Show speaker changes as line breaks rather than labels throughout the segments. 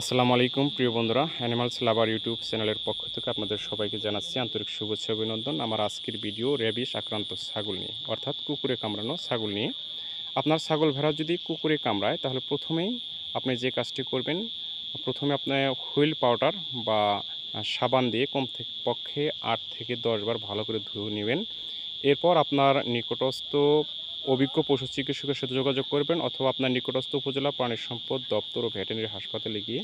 আসসালামু আলাইকুম, প্রিয় বন্ধুরা অ্যানিমালস লাভার ইউটিউব চ্যানেলের পক্ষ থেকে আপনাদের সবাইকে জানাচ্ছি আন্তরিক শুভেচ্ছা অভিনন্দন। আমার আজকের ভিডিও র্যাবিস আক্রান্ত ছাগল নিয়ে, অর্থাৎ কুকুরে কামড়ানো ছাগল নিয়ে। আপনার ছাগল ভেড়া যদি কুকুরে কামড়ায়, তাহলে প্রথমেই আপনি যে কাজটি করবেন, প্রথমে আপনার হুইল পাউডার বা সাবান দিয়ে কম পক্ষে আট থেকে দশ বার ভালো করে ধুয়ে নেবেন। এরপর আপনার নিকটস্থ অভিজ্ঞ পশু চিকিৎসকের সাথে যোগাযোগ করবেন অথবা আপনার নিকটস্থ উপজেলা প্রাণী সম্পদ দপ্তর ও ভেটেরিনারি হাসপাতালে গিয়ে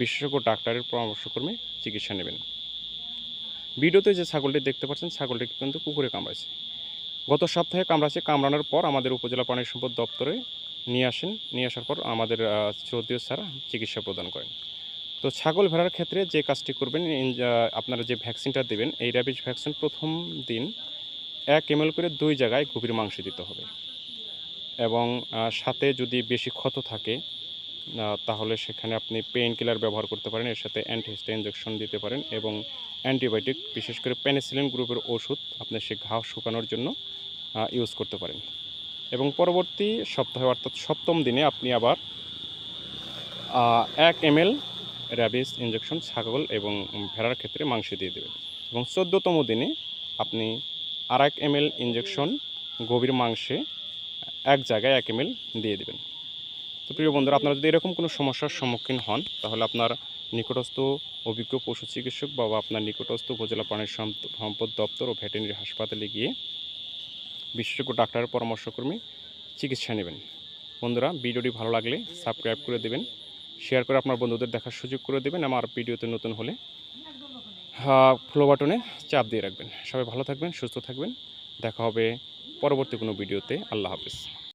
বিশেষজ্ঞ ডাক্তারের পরামর্শক্রমে চিকিৎসা নেবেন। ভিডিওতে যে ছাগলটি দেখতে পাচ্ছেন, ছাগলটি কিন্তু কুকুরে কামড়াচ্ছে গত সপ্তাহে কামড়াচ্ছে কামড়ানোর পর আমাদের উপজেলা প্রাণী সম্পদ দপ্তরে নিয়ে আসেন, নিয়ে আসার পর আমাদের চৌদ্দীয় স্যার চিকিৎসা প্রদান করেন। তো ছাগল ভেড়ার ক্ষেত্রে যে কাজটি করবেন আপনারা যে ভ্যাকসিনটা দেবেন, এই র্যাবিস ভ্যাকসিন প্রথম দিন এক এম করে দুই জায়গায় গভীর মাংস দিতে হবে। এবং সাথে যদি বেশি ক্ষত থাকে তাহলে সেখানে আপনি পেইন কিলার ব্যবহার করতে পারেন, এর সাথে অ্যান্টিহিস্টা ইঞ্জেকশন দিতে পারেন এবং অ্যান্টিবায়োটিক বিশেষ করে পেনিসিলিন গ্রুপের ওষুধ আপনি সে ঘাও শুকানোর জন্য ইউজ করতে পারেন। এবং পরবর্তী সপ্তাহে অর্থাৎ সপ্তম দিনে আপনি আবার এক এম এল র্যাবিস ইঞ্জেকশন ছাগল এবং ভেড়ার ক্ষেত্রে মাংস দিয়ে দেবেন। এবং চোদ্দোতম দিনে আপনি আর এক এম এল ইঞ্জেকশন গভীর মাংসে এক জায়গায় এক এম দিয়ে দেবেন। তো প্রিয় বন্ধুরা, আপনারা যদি এরকম কোনো সমস্যার সম্মুখীন হন, তাহলে আপনার নিকটস্থ অভিজ্ঞ পশু চিকিৎসক বা আপনার নিকটস্থ উপজেলা প্রাণী সম্প- সম্পদ দপ্তর ও ভেটেরিনারি হাসপাতালে গিয়ে বিশেষজ্ঞ ডাক্তারের পরামর্শক্রমে চিকিৎসা নেবেন। বন্ধুরা, ভিডিওটি ভালো লাগলে সাবস্ক্রাইব করে দেবেন, শেয়ার করে আপনার বন্ধুদের দেখার সুযোগ করে দেবেন, আমার ভিডিওতে নতুন হলে ফ্লো বাটনে চাপ দিয়ে রাখবেন। সবাই ভালো থাকবেন, সুস্থ থাকবেন। দেখা হবে পরবর্তী কোনো ভিডিওতে আল্লাহ হাফিজ।